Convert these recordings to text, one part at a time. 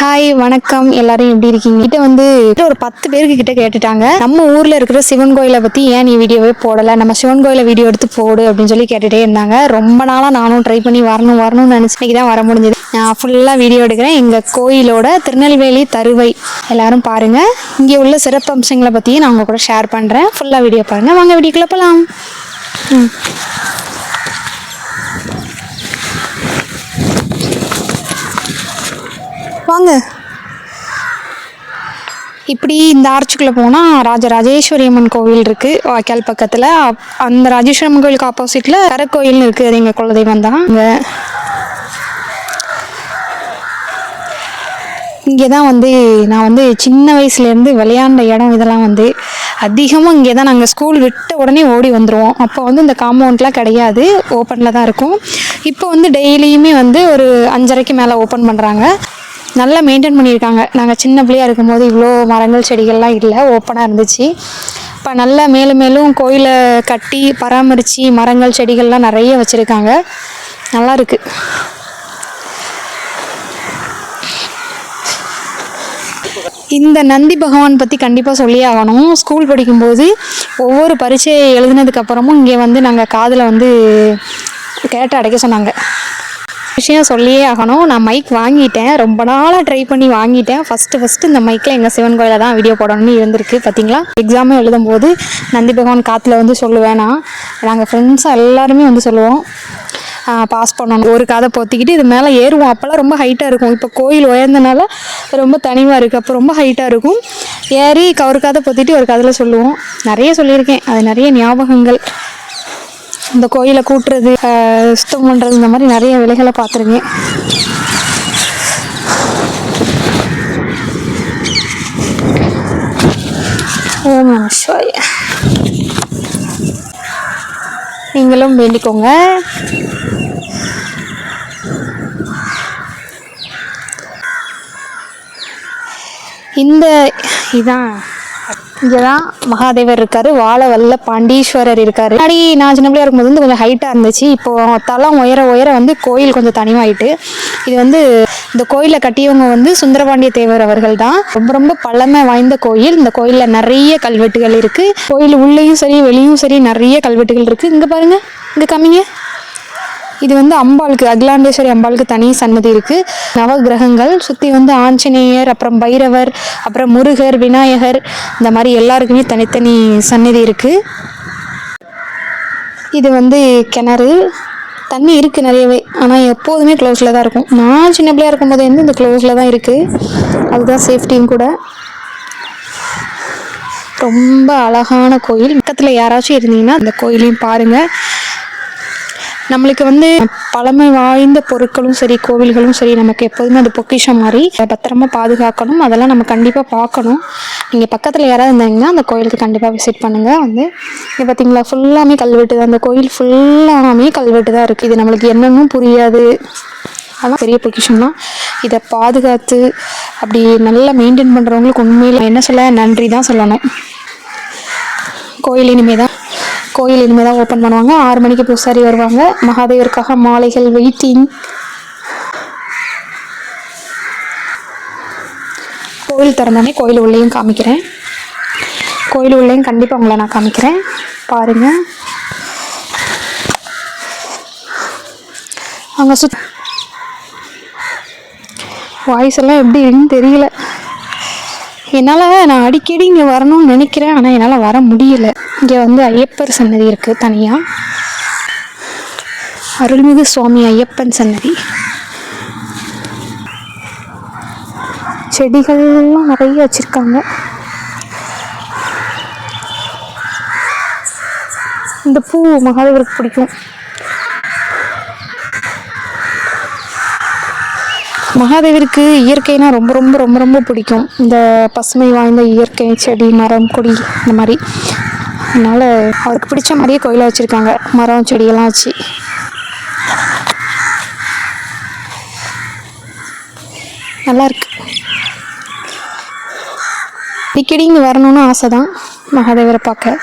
Hi வணக்கம். எல்லாரும் எப்படி இருக்கீங்க? கிட்ட வந்து ஒரு பத்து பேருக்கு கிட்ட கேட்டுட்டாங்க. நம்ம ஊர்ல இருக்கிற சிவன் கோயிலை பத்தி ஏன் நீ வீடியோவே போடல? நம்ம சிவன் கோயில வீடியோ எடுத்து போடு அப்படின்னு சொல்லி கேட்டுட்டே இருந்தாங்க. ரொம்ப நாளா நானும் ட்ரை பண்ணி வரணும் வரணும்னு நினைச்சு தான் வர முடிஞ்சது. நான் ஃபுல்லா வீடியோ எடுக்கிறேன். எங்க கோயிலோட திருநெல்வேலி தருவை எல்லாரும் பாருங்க. இங்கே உள்ள சிறப்பு அம்சங்களை பத்தியும் நான் உங்க கூட ஷேர் பண்றேன். ஃபுல்லா வீடியோ பாருங்க. வாங்க வீடியோக்குள்ள போலாம். ம். வாங்க. இப்படி இந்த ஆர்ச்சுக்குள்ளே போனால் ராஜராஜேஸ்வரி அம்மன் கோவில் இருக்குது வாய்க்கால் பக்கத்தில். அந்த ராஜேஸ்வரி அம்மன் கோவிலுக்கு ஆப்போசிட்டில் கரக்கோயில்னு இருக்குது அது எங்கள் குலதெய்வம் தான். இங்கே. இங்கே தான் வந்து நான் வந்து சின்ன வயசுலேருந்து விளையாண்ட இடம் இதெல்லாம் வந்து. அதிகமாக இங்கே தான் நாங்கள் ஸ்கூல் விட்ட உடனே ஓடி வந்துடுவோம் அப்போ வந்து இந்த காம்பவுண்ட்லாம் கிடையாது. ஓப்பனில் தான் இருக்கும். இப்போ வந்து டெய்லியுமே வந்து ஒரு அஞ்சரைக்கு மேலே ஓப்பன் பண்ணுறாங்க நல்லா மெயின்டைன் பண்ணியிருக்காங்க. நாங்கள் சின்ன பிள்ளையா இருக்கும்போது இவ்வளோ மரங்கள் செடிகள்லாம் இல்லை. ஓப்பனாக இருந்துச்சு. இப்போ நல்லா மேலும் மேலும் கோயிலை கட்டி பராமரித்து மரங்கள் செடிகள்லாம் நிறைய வச்சுருக்காங்க. நல்லா இருக்குது இந்த நந்தி பகவான் பற்றி கண்டிப்பாக சொல்லியே ஆகணும். ஸ்கூல் படிக்கும்போது ஒவ்வொரு பரீட்சை எழுதினதுக்கப்புறமும் இங்கே வந்து நாங்கள் காதில் வந்து கேட்ட அடைக்க சொன்னாங்க. விஷயம் சொல்லியே ஆகணும். நான் மைக் வாங்கிட்டேன். ரொம்ப நாளாக ட்ரை பண்ணி வாங்கிட்டேன். ஃபஸ்ட்டு ஃபஸ்ட்டு இந்த மைக்கில் எங்கள் சிவன் கோயிலில் தான் வீடியோ போடணும்னு இருந்திருக்கு பார்த்தீங்களா எக்ஸாமே எழுதும்போது நந்தி பகவான் காற்றுல வந்து சொல்லுவேனா நாங்கள் ஃப்ரெண்ட்ஸாக எல்லாருமே வந்து சொல்லுவோம். பாஸ் பண்ணணும். ஒரு காதை பொத்திக்கிட்டு இது மேலே ஏறுவோம். அப்போல்லாம் ரொம்ப ஹைட்டாக இருக்கும். இப்போ கோயில் உயர்ந்தனால ரொம்ப தனிவாக இருக்குது அப்போ ரொம்ப ஹைட்டாக இருக்கும். ஏறி க- ஒரு காதை பொத்திட்டு ஒரு காதில் சொல்லுவோம். நிறைய சொல்லியிருக்கேன். அது நிறைய ஞாபகங்கள். இந்த கோயிலை கூட்டுறது சுத்தம் பண்ணுறது இந்த மாதிரி நிறைய வேலைகளை பார்த்துருக்கேன். ஓம் நம நீங்களும் வேண்டிக்கோங்க. இந்த இதான். இங்கதான் மகாதேவர் இருக்காரு வாழவல்ல பாண்டீஸ்வரர் இருக்காரு. முன்னாடி நான் சின்ன பிள்ளையா இருக்கும்போது வந்து கொஞ்சம் ஹைட்டா இருந்துச்சு. இப்போ தளம் உயர உயர வந்து கோயில் கொஞ்சம் தனிவாயிட்டு இது வந்து இந்த கோயிலை கட்டியவங்க வந்து சுந்தரபாண்டிய தேவர் அவர்கள் தான் ரொம்ப ரொம்ப பழமை வாய்ந்த கோயில். இந்த கோயில்ல நிறைய கல்வெட்டுகள் இருக்கு. கோயில் உள்ளேயும் சரி வெளியும் சரி நிறைய கல்வெட்டுகள் இருக்கு. இங்க பாருங்க இங்க கம்மிங்க இது வந்து அம்பாளுக்கு அகிலாண்டேஸ்வரி அம்பாளுக்கு தனி சன்னதி இருக்கு. நவகிரகங்கள் சுத்தி வந்து ஆஞ்சநேயர் அப்புறம் பைரவர் அப்புறம் முருகர் விநாயகர் இந்த மாதிரி எல்லாருக்குமே தனித்தனி சன்னதி இருக்கு. இது வந்து கிணறு. தண்ணி இருக்குது நிறையவே ஆனால் எப்போதுமே க்ளோஸில் தான் இருக்கும். நான் சின்ன பிள்ளையா இருக்கும்போது வந்து இந்த க்ளோஸில் தான் இருக்குது அதுதான் சேஃப்டியும் கூட. ரொம்ப அழகான கோயில். பக்கத்தில் யாராச்சும் இருந்தீங்கன்னா அந்த கோயிலையும் பாருங்கள் நம்மளுக்கு வந்து பழமை வாய்ந்த பொருட்களும் சரி கோவில்களும் சரி நமக்கு எப்போதுமே அது பொக்கிஷம் மாதிரி. பத்திரமா பாதுகாக்கணும். அதெல்லாம் நம்ம கண்டிப்பாக பார்க்கணும். நீங்கள் பக்கத்தில் யாராவது இருந்தாங்கன்னா அந்த கோயிலுக்கு கண்டிப்பாக விசிட் பண்ணுங்கள் வந்து இங்கே பார்த்தீங்களா ஃபுல்லாமே கல்வெட்டு தான். அந்த கோயில் ஃபுல்லாமே கல்வெட்டு தான் இருக்குது இது நம்மளுக்கு என்னன்னு புரியாது. அதெல்லாம் பெரிய பொக்கிஷம் தான் இதை பாதுகாத்து அப்படி நல்லா மெயின்டைன் பண்ணுறவங்களுக்கு உண்மையில் என்ன சொல்ல நன்றி தான் சொல்லணும். கோயில் இனிமே தான் கோயில் இனிமேல் தான் ஓப்பன் பண்ணுவாங்க. ஆறு மணிக்கு பூசாரி வருவாங்க. மகாதேவருக்காக மாலைகள் வெயிட்டிங். கோயில் திறந்தோடனே கோயில் உள்ளேயும் காமிக்கிறேன். கோயில் உள்ளேயும் கண்டிப்பாக உங்களை நான் காமிக்கிறேன். பாருங்கள் அங்கே சுத் வாய்ஸ் எல்லாம் எப்படி இருக்குன்னு தெரியல. என்னால் நான் அடிக்கடி இங்கே வரணும்னு நினைக்கிறேன் ஆனால் என்னால் வர முடியலை. இங்கே வந்து ஐயப்பர் சன்னதி இருக்குது தனியாக அருள்மிகு சுவாமி ஐயப்பன் சன்னதி. செடிகள்லாம் நிறைய வச்சுருக்காங்க. இந்த பூ மகாதேவருக்கு பிடிக்கும். மகாதேவருக்கு இயற்கைனா ரொம்ப ரொம்ப ரொம்ப ரொம்ப பிடிக்கும். இந்த பசுமை வாய்ந்த இயற்கை செடி மரம் கொடி இந்த மாதிரி. அதனால் அவருக்கு பிடிச்ச மாதிரியே கோயிலை வச்சுருக்காங்க. மரம் செடியெல்லாம் வச்சு. நல்லாயிருக்கு. அடிக்கடி இங்கே வரணும்னு ஆசை தான் மகாதேவரை பார்க்க.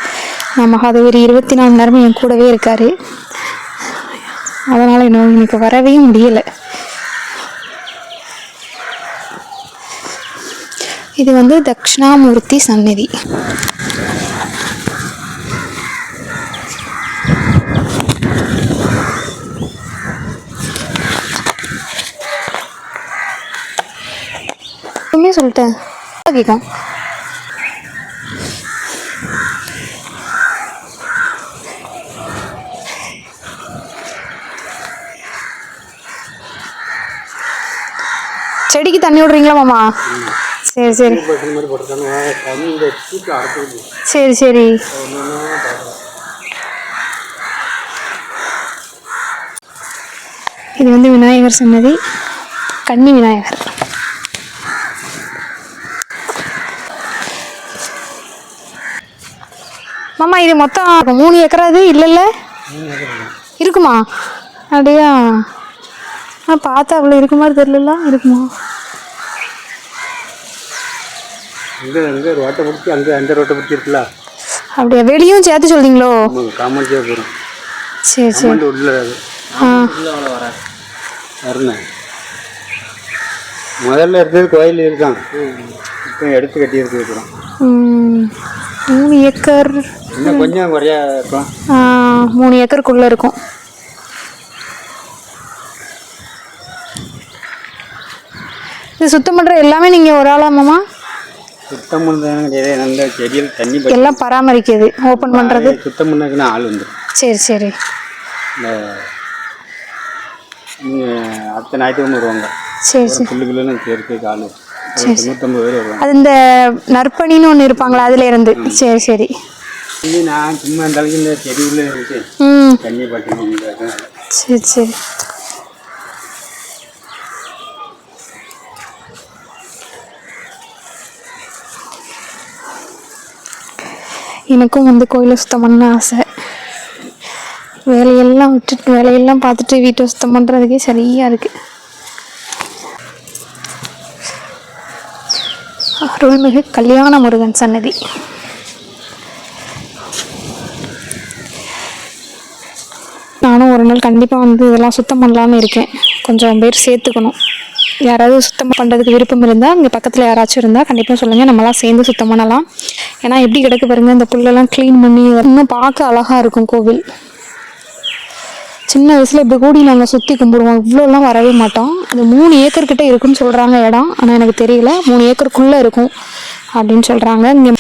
நான் மகாதேவர் இருபத்தி நாலு நேரமும் என் கூடவே இருக்கார். அதனால் இன்னும் எனக்கு வரவே முடியலை. இது வந்து தக்ஷணாமூர்த்தி சந்நிதி. உண்மையே சொல்லிட்டேன் கேட்கும் செடிக்கு தண்ணி விடுறீங்களா மாமா? சரி சரி. சரி சரி. இது வந்து விநாயகர் சன்னதி. கன்னி விநாயகர். மாமா இது மொத்தம் மூணு ஏக்கரா இது? இல்லைல்ல? இருக்குமா? அப்படியா? ஆ பார்த்தா அவ்வளோ இருக்க மாதிரி தெரியல இருக்குமா? இங்கே அங்கே ரோட்டை பிடிச்சி அங்கே அந்த ரோட்டை பிடிச்சி இருக்குல்ல? அப்படியா? வெளியும் சேர்த்து சொல்றீங்களோ? காமன்ஸே போகிறோம் சரி சரி. காமன் உள்ள வராது. வரணும். முதல்ல இருந்தது கோயில் இருக்கான். இப்போ எடுத்து கட்டி ம், மூணு ஏக்கர். கொஞ்சம் குறையா இருக்கும். மூணு ஏக்கருக்குள்ளே இருக்கும். இது சுத்தம் பண்ணுற எல்லாமே நீங்கள் ஒரு ஆளா மாமா? சுத்தம் கிடையாது. நல்ல செடியில் தண்ணி எல்லாம் பராமரிக்கிறது ஓப்பன் பண்ணுறது சுத்தம் பண்ணதுக்குன்னு ஆள் வந்துடும் சரி சரி. அடுத்த ஞாயிற்றுக்கிழமை வருவாங்க. சரி சரி. புல்லு புல்லுன்னு சேர்த்து ஆள். வருவாங்க. அது இந்த நற்பணின்னு ஒன்று இருப்பாங்களா அதுல இருந்து? சரி சரி. நான் சும்மா இருக்கு தண்ணி பட்டு சரி சரி. எனக்கும் வந்து கோயிலை சுத்தம் பண்ண ஆசை. வேலையெல்லாம் விட்டுட்டு வேலையெல்லாம் பார்த்துட்டு வீட்டை சுத்தம் பண்ணுறதுக்கே சரியாக இருக்கு. அருள்மிகு கல்யாண முருகன் சன்னதி. நானும் ஒரு நாள் கண்டிப்பாக வந்து இதெல்லாம் சுத்தம் பண்ணலான்னு இருக்கேன். கொஞ்சம் பேர் சேர்த்துக்கணும். யாராவது சுத்தம் பண்ணுறதுக்கு விருப்பம் இருந்தால் இங்கே பக்கத்தில் யாராச்சும் இருந்தால் கண்டிப்பாக சொல்லுங்கள் நம்மளாம் சேர்ந்து சுத்தம் பண்ணலாம். ஏன்னா எப்படி கிடக்கு பாருங்க இந்த புல்லெல்லாம் க்ளீன் பண்ணி இன்னும் பார்க்க அழகாக இருக்கும் கோவில். சின்ன வயசில் இப்படி கூடி நாங்கள் சுற்றி கும்பிடுவோம். இவ்வளோலாம் வரவே மாட்டோம். இது மூணு ஏக்கர் கிட்ட இருக்குன்னு சொல்கிறாங்க இடம். ஆனால் எனக்கு தெரியல. மூணு ஏக்கருக்குள்ளே இருக்கும் அப்படின்னு சொல்கிறாங்க இங்கே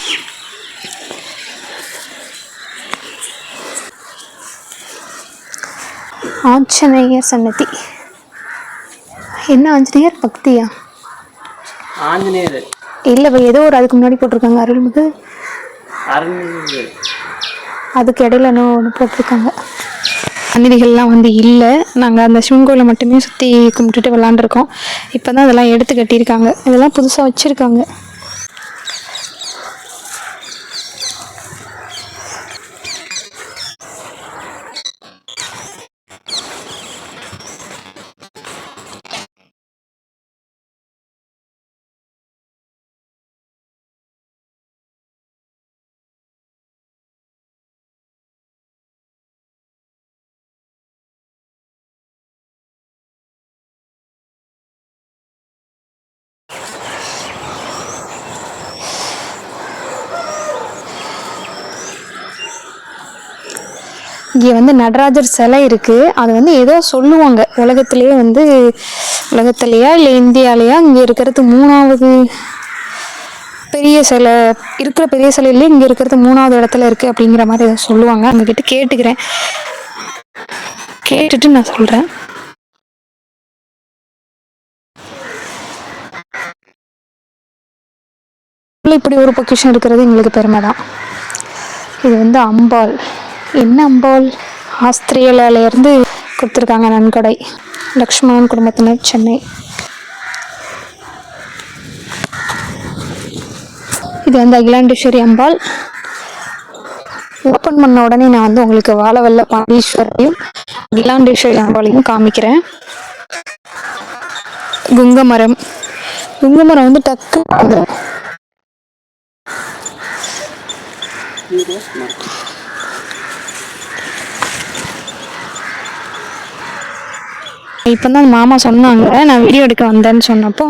ஆஞ்சநேயர் சன்னதி. என்ன ஆஞ்சநேயர்? பக்தியா? ஆஞ்சநேயர். இல்லை ஏதோ ஒரு அதுக்கு முன்னாடி போட்டிருக்காங்க. அருள்மிகு. அதுக்கு இடையில இன்னும் ஒன்று போட்டிருக்காங்க. சந்நிதிகள்லாம் வந்து இல்லை. நாங்கள் அந்த சிவன் கோயிலை மட்டுமே சுற்றி கும்பிட்டுட்டு விளாண்டுருக்கோம். இப்போ தான் அதெல்லாம் எடுத்து கட்டியிருக்காங்க. இதெல்லாம் புதுசாக வச்சுருக்காங்க. இங்கே வந்து நடராஜர் சிலை இருக்குது அது வந்து ஏதோ சொல்லுவாங்க. உலகத்திலேயே வந்து உலகத்திலேயா இல்லை இந்தியாலேயா? இங்கே இருக்கிறது மூணாவது பெரிய சிலை. இருக்கிற பெரிய சிலையிலே இங்கே இருக்கிறது மூணாவது இடத்துல இருக்குது அப்படிங்கிற மாதிரி ஏதோ சொல்லுவாங்க. அவங்கக்கிட்ட கேட்டுக்கிறேன். கேட்டுட்டு நான் சொல்கிறேன் இப்படி ஒரு பொக்கிஷன் இருக்கிறது எங்களுக்கு பெருமை தான் இது வந்து அம்பாள். என்ன அம்பாள் இருந்து கொடுத்துருக்காங்க நன்கொடை. லக்ஷ்மணன் குடும்பத்தினர் சென்னை. இது வந்து அகிலாண்டேஸ்வரி அம்பாள். ஓப்பன் பண்ண உடனே நான் வந்து உங்களுக்கு வாழவல்ல பாண்டீஸ்வரையும் அகிலாண்டேஸ்வரி அம்பாளையும் காமிக்கிறேன். குங்கமரம். குங்கமரம் வந்து டக்கு. வந்துடும் இப்போ தான் மாமா சொன்னாங்க நான் வீடியோ எடுக்க வந்தேன்னு சொன்னப்போ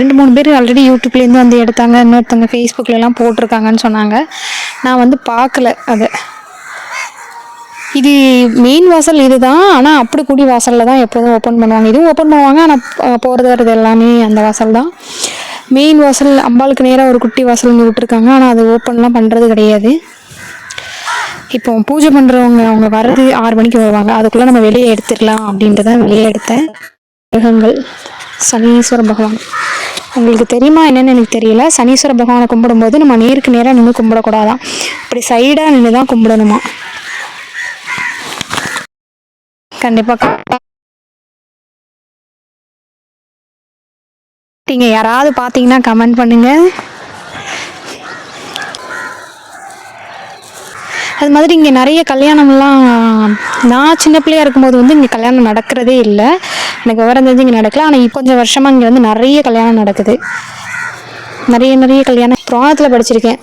ரெண்டு மூணு பேர் ஆல்ரெடி யூடியூப்லேருந்து வந்து எடுத்தாங்க இன்னொருத்தவங்க ஃபேஸ்புக்லலாம் போட்டிருக்காங்கன்னு சொன்னாங்க. நான் வந்து பார்க்கல அதை. இது மெயின் வாசல் இதுதான் ஆனால் அப்படி கூடி வாசலில் தான் எப்போதும் ஓப்பன் பண்ணுவாங்க. இதுவும் ஓப்பன் பண்ணுவாங்க ஆனால் போகிறது வர்றது எல்லாமே அந்த வாசல் தான். மெயின் வாசல் அம்பாளுக்கு நேராக ஒரு குட்டி வாசல் இங்கே விட்டுருக்காங்க ஆனால் அது ஓப்பன்லாம் பண்ணுறது கிடையாது. இப்போ பூஜை பண்ணுறவங்க அவங்க வர்றது ஆறு மணிக்கு வருவாங்க. அதுக்குள்ளே நம்ம வெளியே எடுத்துடலாம் அப்படின்ட்டு தான் வெளியே எடுத்தேன் கிரகங்கள். சனீஸ்வர பகவான். உங்களுக்கு தெரியுமா என்னன்னு எனக்கு தெரியல. சனீஸ்வர பகவானை கும்பிடும்போது நம்ம நேருக்கு நேராக நின்று கும்பிடக்கூடாதான். இப்படி சைடாக நின்று தான் கும்பிடணுமா? கண்டிப்பாக நீங்கள் யாராவது பார்த்தீங்கன்னா கமெண்ட் பண்ணுங்கள் அது மாதிரி இங்கே நிறைய கல்யாணம்லாம் நான் சின்ன பிள்ளையா இருக்கும்போது வந்து இங்கே கல்யாணம் நடக்கிறதே இல்லை. எனக்கு விவரம் தெரிஞ்சு இங்கே நடக்கல. ஆனால் இப்போ கொஞ்சம் வருஷமாக இங்கே வந்து நிறைய கல்யாணம் நடக்குது. நிறைய நிறைய கல்யாணம். புராணத்தில் படிச்சிருக்கேன்.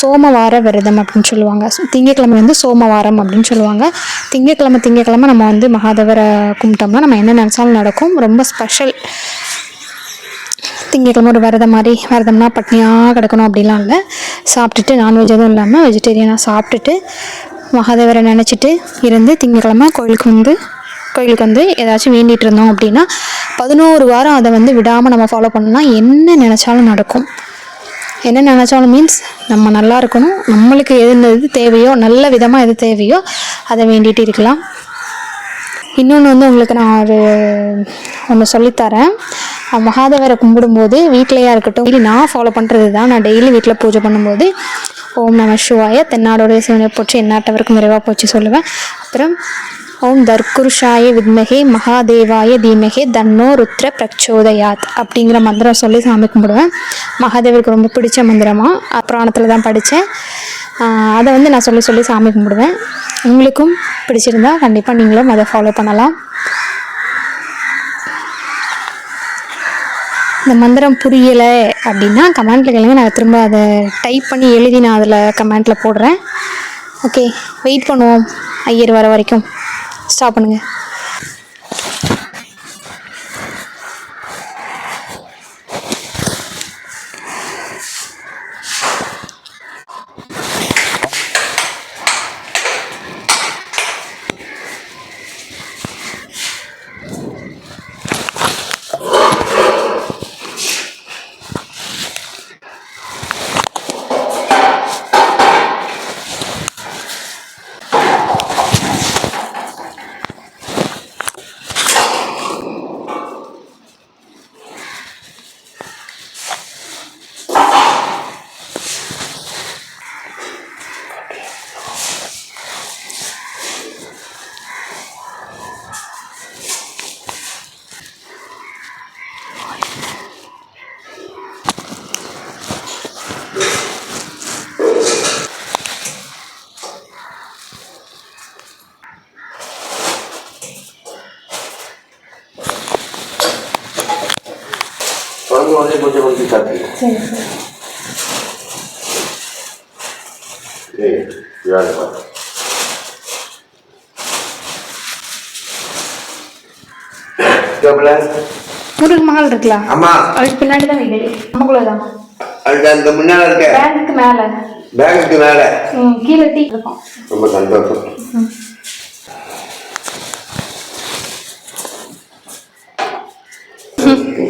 சோமவார விரதம் அப்படின்னு சொல்லுவாங்க. திங்கக்கிழமை வந்து சோமவாரம் அப்படின்னு சொல்லுவாங்க. திங்கக்கிழமை திங்கக்கிழமை நம்ம வந்து மகாதேவரை கும்பிட்டோம்னா நம்ம என்ன நினச்சாலும் நடக்கும். ரொம்ப ஸ்பெஷல் திங்கக்கிழமை ஒரு விரதம் மாதிரி விரதம்னா பட்னியாக கிடக்கணும் அப்படிலாம் இல்லை. சாப்பிட்டுட்டு நான்வெஜ் எதுவும் இல்லாமல் வெஜிடேரியனாக சாப்பிட்டுட்டு மகாதேவரை நினச்சிட்டு இருந்து திங்கக்கிழமை கோயிலுக்கு வந்து கோயிலுக்கு வந்து ஏதாச்சும் வேண்டிகிட்டு இருந்தோம் அப்படின்னா பதினோரு வாரம் அதை வந்து விடாமல் நம்ம ஃபாலோ பண்ணோம்னா என்ன நினச்சாலும் நடக்கும். என்ன நினச்சாலும் மீன்ஸ் நம்ம நல்லா இருக்கணும். நம்மளுக்கு எது எது தேவையோ நல்ல விதமாக எது தேவையோ அதை வேண்டிகிட்டு இருக்கலாம். இன்னொன்று வந்து உங்களுக்கு நான் ஒரு ஒன்று சொல்லித்தரேன். மகாதேவரை கும்பிடும்போது வீட்லேயா இருக்கட்டும் இல்லை நான் ஃபாலோ பண்ணுறது தான் நான் டெய்லி வீட்டில் பூஜை பண்ணும்போது ஓம் நம சிவாய தென்னாடோடைய சிவனை போச்சு என்னாட்டவருக்கு விரைவாக போச்சு சொல்லுவேன். அப்புறம் ஓம் தர்குருஷாய வித்மகே மகாதேவாய தீமகே தன்னோ ருத்ர பிரச்சோதயாத் அப்படிங்கிற மந்திரம் சொல்லி சாமி கும்பிடுவேன். மகாதேவருக்கு ரொம்ப பிடிச்ச மந்திரமாக புராணத்தில் தான் படித்தேன் அதை வந்து நான் சொல்லி சொல்லி சாமி கும்பிடுவேன். உங்களுக்கும் பிடிச்சிருந்தா கண்டிப்பாக நீங்களும் அதை ஃபாலோ பண்ணலாம். இந்த மந்திரம் புரியலை அப்படின்னா கமெண்ட்டில் கேளுங்க. நான் திரும்ப அதை டைப் பண்ணி எழுதி நான் அதில் கமெண்ட்டில் போடுறேன். ஓகே வெயிட் பண்ணுவோம். ஐயர் வர வரைக்கும். ஸ்டாப் பண்ணுங்கள் தொடர்ந்து வந்து கொஞ்சம் கொஞ்சம் சாப்பிடுங்க சரி சரி ஏய் யாரு முருகன் மகள் இருக்குல்ல? அம்மா அதுக்கு பின்னாடி தான் வீடு நமக்குள்ள தான் அதுக்கு அந்த முன்னால இருக்க. பேங்குக்கு மேலே. பேங்குக்கு மேல. கீழே டீ இருக்கும். ரொம்ப சந்தோஷம்.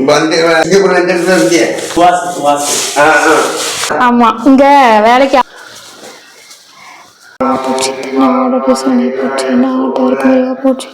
வந்து சிங்கப்பூர்ல எந்த நாடு கிருஷ்ணனை போற்றி நாட்டவருக்கு மிக போற்றி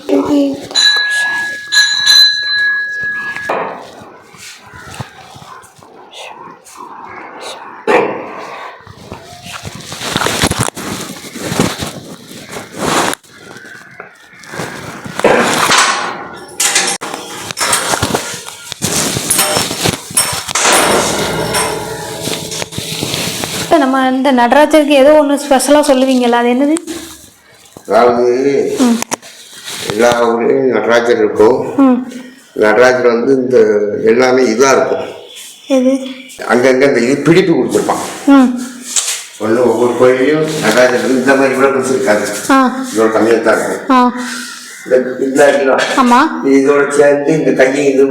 இப்போ நம்ம இந்த நடராஜருக்கு ஏதோ ஒன்று ஸ்பெஷலாக சொல்லுவீங்களா அது என்னது? அதாவது எல்லா ஊர்லேயும் நடராஜர் இருக்கும். நடராஜர் வந்து இந்த எல்லாமே இதாக இருக்கும். அங்கங்கே இந்த இது பிடிப்பு கொடுத்துருப்பான். ஒன்று ஒவ்வொரு கோயிலையும் நடராஜர் இந்த மாதிரி கூட ஆ. இதோட கம்மியாக தான் இருக்கும் இந்த இதோட சேர்ந்து இந்த கையை இது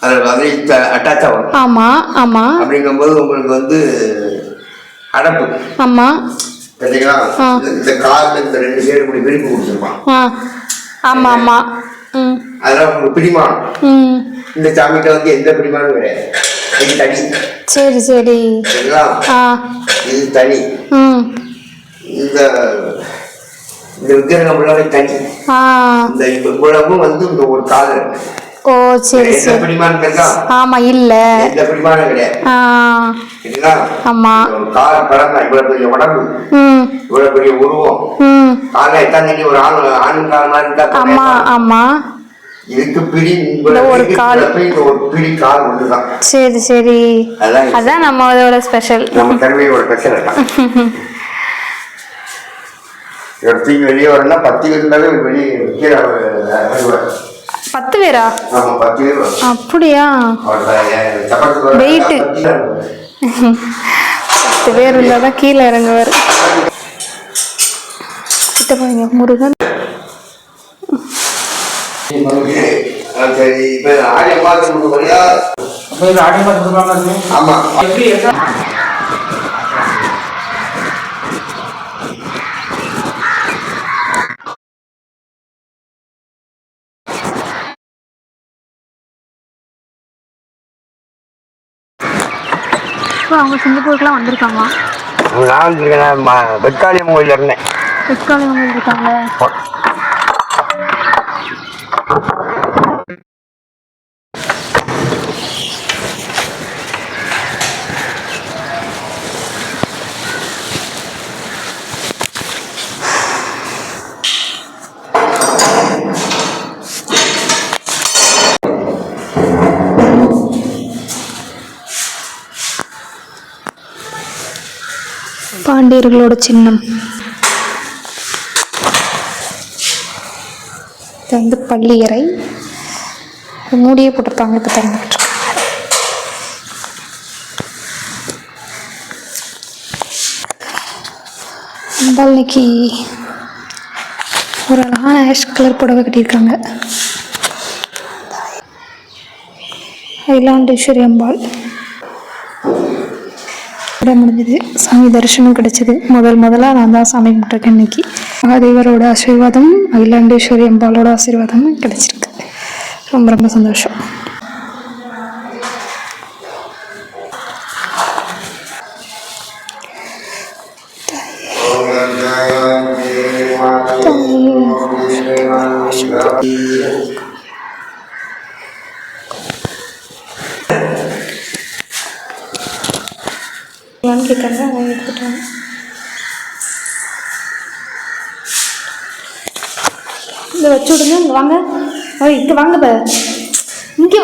அதில் அதை அட்டாச் ஆகும். ஆமாம் ஆமாம் அப்படிங்கும்போது உங்களுக்கு வந்து அடப்பு. ஆமாம் சரிங்களா. இந்த- காலில் இந்த ரெண்டு சைடு இப்படி விரிப்பு கொடுத்துருப்பான். ஆ. ஆமாம் ஆமாம் ம். அதெல்லாம் உங்களுக்கு பிடிமானம் இந்த சாமிகிட்ட வந்து எந்த பிடிமானம் கிடையாது இது தனி. சரி சரி. சரிங்களா? இது தனி. இந்த இந்த விக்கிரகம் உள்ளவே தனி. இந்த இவ்வளவும் வந்து இந்த ஒரு கால் இருக்கு. ஓ சரி சரி. ஆமாம் இல்லை. எந்த பிடிமானம் கிடையாது. ஆ. சரிங்களா? ஆமாம் ஒரு கால் பழங்க இவ்வளவு பெரிய உடம்பு ம். இவ்வளவு பெரிய உருவம். ம். காலை எட்டாம் தேதி ஒரு ஆண் ஆண் கால் மாதிரி இருந்தா. ஆமாம் ஆமாம் இதுக்கு பிடி ஒரு கால். ஒரு பிடி கால் ஒண்ணுதான். சரி சரி. அதான் நம்ம அதோட ஸ்பெஷல் நம்ம பிரச்சனை தான் இடத்துக்கு வெளியே வரணும்னா பத்து பேர் இருந்தாலே வெளியே கீழே பத்து பேரா? ஆமா. அப்படியா? Weight. பத்து பேர் இருந்தால் தான் கீழே இறங்குவார். கிட்ட பாருங்க முருகன். ஆ, என்ன அவங்க சிங்கப்பூருக்குலாம் வந்திருக்காங்களா நான் வெட்காளியம் கோயில இருந்தேன். எக்காலம் அவங்க இருக்காங்க. பாண்டியர்களோட சின்னம். இது வந்து பள்ளியறை மூடியே போட்டிருப்பாங்க இப்போ திறந்துட்டு அம்பாள் இன்னைக்கு ஒரு அழகான ஆஷ் கலர் புடவை கட்டியிருக்காங்க. ஐலாண்டேஸ்வரி அம்பாள். விட முடிஞ்சது சாமி தரிசனம் கிடைச்சது முதல் முதலாக நான் தான் சாமி கும்பிட்ருக்கேன் இன்னைக்கு மகாதேவரோட ஆசீர்வாதம் அகிலாண்டேஸ்வரி அம்பாலோட ஆசீர்வாதமும் கிடைச்சிருக்கு ரொம்ப ரொம்ப சந்தோஷம் எடுத்துட்டாங்க இதை வச்சு விடுங்க. இங்கே வாங்க. ஓ இங்கே வாங்க பா இங்கே.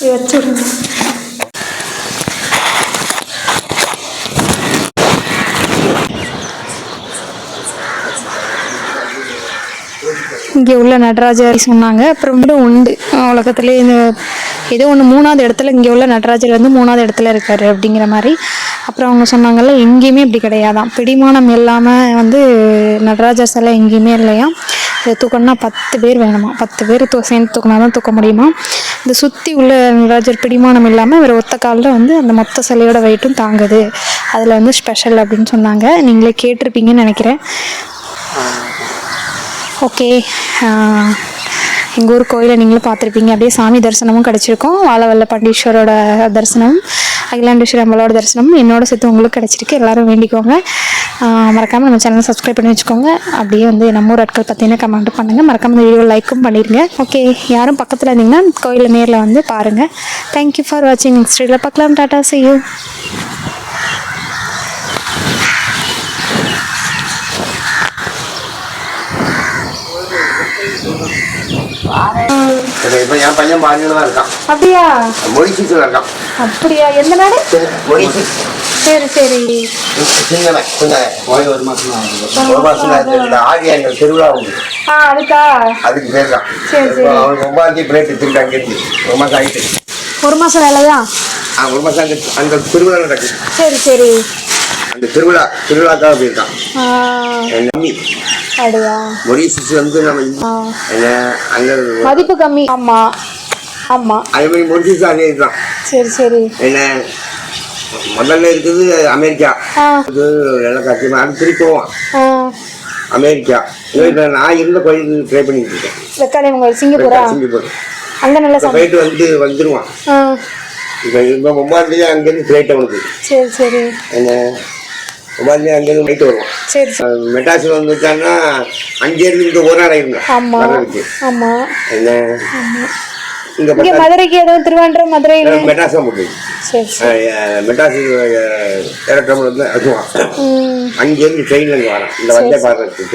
இதை வச்சு விடுங்க. இங்கே உள்ள நடராஜர் சொன்னாங்க. அப்புறம் இன்னும் உண்டு. உலகத்துலேயே இந்த ஏதோ ஒன்று மூணாவது இடத்துல இங்கே உள்ள நடராஜர் வந்து மூணாவது இடத்துல இருக்காரு அப்படிங்கிற மாதிரி. அப்புறம் அவங்க சொன்னாங்கல்ல எங்கேயுமே இப்படி கிடையாதான் பிடிமானம் இல்லாமல் வந்து நடராஜர் சிலை எங்கேயுமே இல்லையா? இதை தூக்கணும்னா பத்து பேர் வேணுமா? பத்து பேர் தூ சேர்ந்து தூக்கினா தான் தூக்க முடியுமா? இந்த சுற்றி உள்ள நடராஜர் பிடிமானம் இல்லாமல் இவர் ஒத்த காலில் வந்து அந்த மொத்த சிலையோட வெயிட்டும் தாங்குது. அதில் வந்து ஸ்பெஷல் அப்படின்னு சொன்னாங்க. நீங்களே கேட்டிருப்பீங்கன்னு நினைக்கிறேன். ஓகே. எங்கள் ஊர் கோயிலை நீங்களும் பார்த்துருப்பீங்க. அப்படியே சாமி தரிசனமும் கிடச்சிருக்கோம். வாழவல்ல பண்டீஸ்வரோட தரிசனம். அகிலாண்டேஸ்வரி அம்மளோட தரிசனமும் என்னோட சேர்த்து உங்களுக்கு கிடச்சிருக்கு. எல்லாரும் வேண்டிக்கோங்க. மறக்காமல் நம்ம சேனலை சப்ஸ்கிரைப் பண்ணி வச்சுக்கோங்க. அப்படியே வந்து நம்ம ஊர் ஆட்கள் பார்த்தீங்கன்னா கமெண்ட் பண்ணுங்கள் மறக்காமல் இந்த வீடியோ லைக்கும் பண்ணிடுங்க. ஓகே யாரும் பக்கத்தில் இருந்தீங்கன்னா கோயிலை நேரில் வந்து பாருங்கள் தேங்க்யூ ஃபார் வாட்சிங் நெக்ஸ்ட் வீடியோவில் பார்க்கலாம். டாட்டா செய்யூ இப்ப என் பையன் பாண்டியில தான் இருக்கான். அப்படியா? மொழிச்சிட்டு இருக்கான். அப்படியா? எந்த நாடு சரி சரி ஒரு. ஒரு ஆடியாங்க திருவிழா உண்டு. அதுக்கா? அதுக்கு பேர் தான். சரி, சரி. அவனுக்கு ஒன்பதாம் திருட்டு ஒரு மாசம் ஆயிட்டு. ஒரு மாதம் வேலையா ஆ, ஒரு அங்கே அங்கே திருவிழா நடக்குது. சரி சரி. இந்த திருவிழா திருவிழாக்காக போயிருக்கான் என் நம்பி அப்படியா? மொரீசியஸ் வந்து நம்ம அங்கே மதிப்பு கம்மி. ஆமா. ஆமா. அதே மாதிரி மொரீசியஸ் அதே இதுதான். சரி சரி. என்ன முதல்ல இருக்குது அமெரிக்கா. அது நல்ல கஷ்டமா அது திருப்பி போவான் ஆ. அமெரிக்கா. இப்போ நான் இருந்த கோயில் ட்ரை பண்ணிட்டு இருக்கேன். வெக்காளியம்மன் கோயில் சிங்கப்பூரா? சிங்கப்பூர். அங்க நல்ல போயிட்டு வந்து வந்துடுவான் இப்போ இப்போ ஒன்பதாந்தேதி அங்கேருந்து ஃப்ளைட் அவனுக்கு சரி சரி. என்ன ஒன்பதாந்தேதி அங்கேருந்து நைட்டு வருவான். சரி மெட்ராஸில் வந்துட்டான்னா அங்கேருந்து இங்கே ஒரு நாள் இருந்தான் ஆமா. வர்றதுக்கு. ஆமா. என்ன? இங்கே மதுரைக்கு எதுவும் திருவாண்டரம் மதுரையில. மெட்ராஸ் தான் போட்டு சரி. சரி மெட்ராஸ் ஏரோட்ரம் வந்து அதுவான் ம். அங்கேருந்து ட்ரெயினில் இங்கே வரான். இந்த வந்தே பாடுறதுக்கு